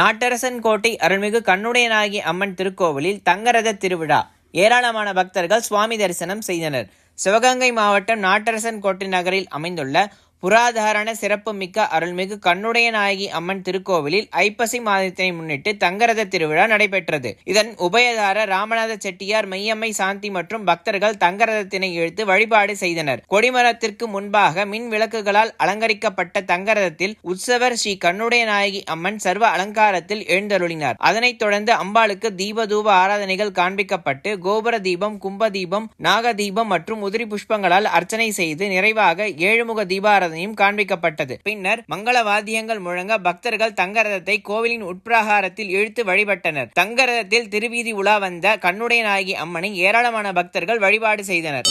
நாட்டரசன் கோட்டை அருள்மிகு கண்ணுடையனாகி அம்மன் திருக்கோவிலில் தங்கரத திருவிழா. ஏராளமான பக்தர்கள் சுவாமி தரிசனம் செய்தனர். சிவகங்கை மாவட்டம் நாட்டரசன் கோட்டை நகரில் அமைந்துள்ள புராதாரண சிறப்புமிக்க அருள்மிகு கண்ணுடைய நாயகி அம்மன் திருக்கோவிலில் ஐப்பசி மாதத்தினை முன்னிட்டு தங்கரத திருவிழா நடைபெற்றது. இதன் உபயதார ராமநாத செட்டியார் மெய்யம்மை சாந்தி மற்றும் பக்தர்கள் தங்கரதத்தினை இழுத்து வழிபாடு செய்தனர். கொடிமரத்திற்கு முன்பாக மின் விளக்குகளால் அலங்கரிக்கப்பட்ட தங்கரதத்தில் உற்சவர் ஸ்ரீ கண்ணுடைய நாயகி அம்மன் சர்வ அலங்காரத்தில் எழுந்தருளினார். அதனைத் தொடர்ந்து அம்பாளுக்கு தீபதூப ஆராதனைகள் காண்பிக்கப்பட்டு கோபுர தீபம் கும்ப தீபம் நாக தீபம் மற்றும் உதிரி புஷ்பங்களால் அர்ச்சனை செய்து நிறைவாக ஏழுமுக தீபாராதனையும் காண்பிக்கப்பட்டது. பின்னர் மங்கள வாத்தியங்கள் முழங்க பக்தர்கள் தங்கரதத்தை கோவிலின் உட்பிரகாரத்தில் இழுத்து வழிபட்டனர். தங்கரதத்தில் திருவீதி உலா வந்த கண்ணுடைய நாயகி அம்மனை ஏராளமான பக்தர்கள் வழிபாடு செய்தனர்.